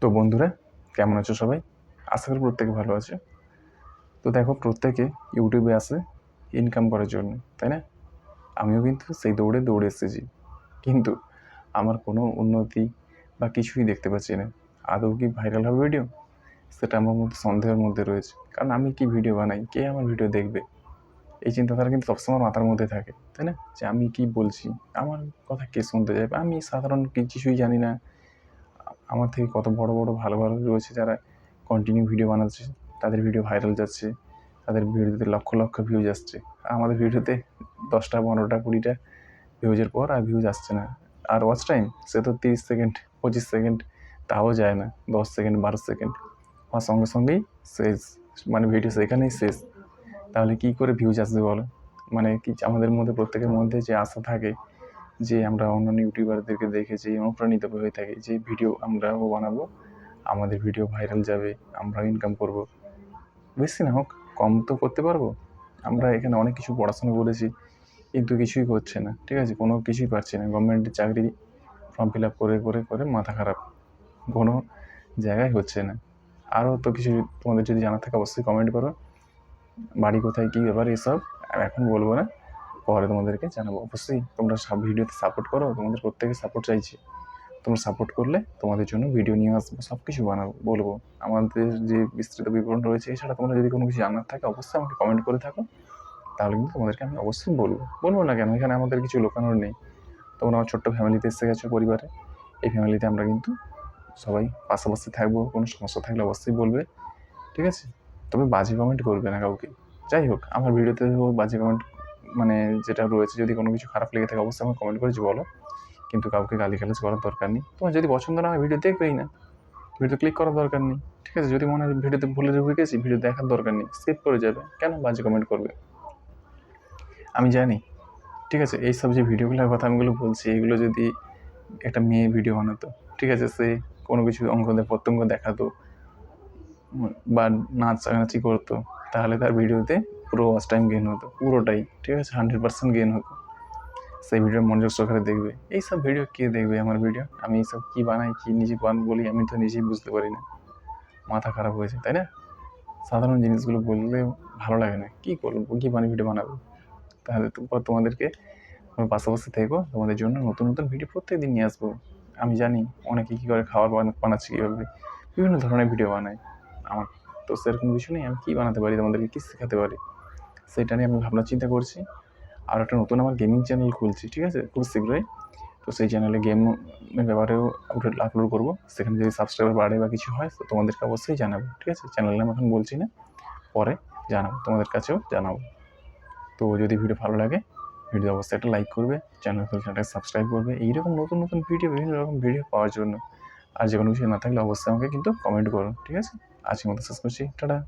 তো বন্ধুরা, কেমন আছো সবাই? আশা করি প্রত্যেকে ভালো আছে। তো দেখো, প্রত্যেকে ইউটিউবে আসে ইনকাম করার জন্য, তাই না? আমিও কিন্তু সেই দৌড়ে দৌড়ে এসেছি। কিন্তু আমার কোনো উন্নতি বা কিছুই দেখতে পাচ্ছি না। আদৌ কি ভাইরাল হবে ভিডিও সেটা আমার মধ্যে সন্দেহের মধ্যে রয়েছে। কারণ আমি কি ভিডিও বানাই, কে আমার ভিডিও দেখবে? এই চিন্তাধারা কিন্তু সবসময় মাথার মধ্যে থাকে, তাই না? যে আমি কি বলছি? আমার কথা কে শুনতে যাবে আমি সাধারণ কিছুই জানি না। আমার থেকে কত বড় বড় ভালো ভালো রয়েছে যারা কন্টিনিউ ভিডিও বানাচ্ছে, তাদের ভিডিও ভাইরাল যাচ্ছে, তাদের ভিডিওতে লক্ষ লক্ষ ভিউজ আসছে। আমাদের ভিডিওতে দশটা, পনেরোটা, কুড়িটা ভিউজের পর আর ভিউজ আসছে না। আর ওয়াচ টাইম সে তো তিরিশ সেকেন্ড পঁচিশ সেকেন্ড তাও যায় না। দশ সেকেন্ড বারো সেকেন্ড আর সঙ্গে সঙ্গেই শেষ। মানে ভিডিও সেখানেই শেষ। তাহলে কী করে ভিউজ আসবে বলো? মানে কি আমাদের মধ্যে, প্রত্যেকের মধ্যে যে আশা থাকে যে আমরা অন্যান্য ইউটিউবারদেরকে দেখে যে অনুপ্রাণিত হয়ে থাকি, যে ভিডিও আমরাও বানাবো, আমাদের ভিডিও ভাইরাল যাবে আমরাও ইনকাম করব। বেশি না হোক, কম তো করতে পারব। আমরা এখানে অনেক কিছু পড়াশোনা করেছি, কিন্তু কিছুই করছে না, ঠিক আছে? কোনো কিছুই পাচ্ছি না। গভর্নমেন্টের চাকরি ফর্ম ফিল আপ করে করে করে মাথা খারাপ। কোনো জায়গায় হচ্ছে না। আরও তো কিছু তোমাদের যদি জানা থাকে, অবশ্যই কমেন্ট করো। বাড়ি কোথায়, কী ব্যাপার, এসব এখন বলব না। পরে তোমাদেরকে জানাব। অবশ্যই তোমরা সব ভিডিওতে সাপোর্ট করো, তোমাদের প্রত্যেকে সাপোর্ট চাইছি। তোমরা সাপোর্ট করলে তোমাদের জন্য ভিডিও নিয়ে আসব সব কিছু বানাবো, বলব। আমাদের যে বিস্তৃত বিবরণ রয়েছে, এছাড়া তোমরা যদি কোনো কিছু জানার থাকে, অবশ্যই আমাকে কমেন্ট করে থাকো। তাহলে কিন্তু তোমাদেরকে আমি অবশ্যই বলব। বলব না কেন? এখানে আমাদের কিছু লোকানোর নেই। তোমরা আমার ছোট্ট ফ্যামিলিতে এসে গেছো পরিবারে। এই ফ্যামিলিতে আমরা কিন্তু সবাই পাশাপাশি থাকব, কোনো সমস্যা থাকলে অবশ্যই বলবে। ঠিক আছে? তবে বাজে কমেন্ট করবে না কাউকে। যাই হোক, আমার ভিডিওতে বাজে কমেন্ট মানে যেটা রয়েছে, যদি কোনো কিছু খারাপ লেগে থাকে, অবশ্যই আমাকে কমেন্ট করেছি বলো। কিন্তু কাউকে গালি গালাজ করার দরকার নেই। তোমার যদি পছন্দ না হয় ভিডিও দেখবেই না। ভিডিও ক্লিক করার দরকার নেই। ঠিক আছে? যদি মনে হয় ভিডিওতে ভুলে ঢুকে গেছি ভিডিও দেখার দরকার নেই। স্কিপ করে যাবে। কেন বাজে কমেন্ট করবে? আমি জানি। ঠিক আছে? এই সব যে ভিডিওগুলোর কথা আমিগুলো বলছি, এগুলো যদি একটা মেয়ে ভিডিও বানাতো, ঠিক আছে? সে কোনো কিছু অঙ্গ প্রত্যঙ্গ দেখাতো, বা নাচানাচি করতো, তাহলে তার ভিডিওতে পুরো ওয়াচ টাইম গেন হতো, পুরোটাই, ঠিক আছে? হান্ড্রেড পার্সেন্ট গেন হতো। সেই ভিডিও মনোযোগ সহকারে দেখবে। এইসব ভিডিও কে দেখবে আমার ভিডিও আমি এইসব কী বানাই, কী নিজে বান বলি, আমি তো নিজেই বুঝতে পারি না। মাথা খারাপ হয়েছে, তাই না? সাধারণ জিনিসগুলো বললে ভালো লাগে না। কী করব? কী বানিয়ে ভিডিও বানাবো? তাহলে তোমাদেরকে পাশাপাশি থেকো, তোমাদের জন্য নতুন নতুন ভিডিও প্রত্যেক দিন নিয়ে আসব। আমি জানি অনেকে কী করে খাবার বানা- বানাচ্ছে কীভাবে। বিভিন্ন ধরনের ভিডিও বানায়। আমার তো সেরকম কিছু নেই, আমি কী বানাতে পারি? তোমাদেরকে কী শেখাতে পারি? সেটা নিয়ে আমি ভাবনা চিন্তা করছি। আর একটা নতুন আমার গেমিং চ্যানেল খুলছি, ঠিক আছে? খুব শীঘ্রই। তো সেই চ্যানেলে গেমের ব্যাপারেও আপলোড আপলোড করব। সেখানে যদি সাবস্ক্রাইবার বাড়ে বা কিছু হয়, তো তোমাদেরকে অবশ্যই জানাব, ঠিক আছে? চ্যানেল নাম এখন বলছি না। পরে জানাব, তোমাদের কাছেও জানাব। তো যদি ভিডিও ভালো লাগে ভিডিও অবশ্যই একটা লাইক করবে চ্যানেল চ্যানেলটাকে সাবস্ক্রাইব করবে। এইরকম নতুন নতুন ভিডিও বিভিন্ন রকম ভিডিও পাওয়ার জন্য। আর যে কোনো কিছু না থাকলে অবশ্যই আমাকে কিন্তু কমেন্ট করো, ঠিক আছে? আজকের মতো শেষ করছি। টাটা।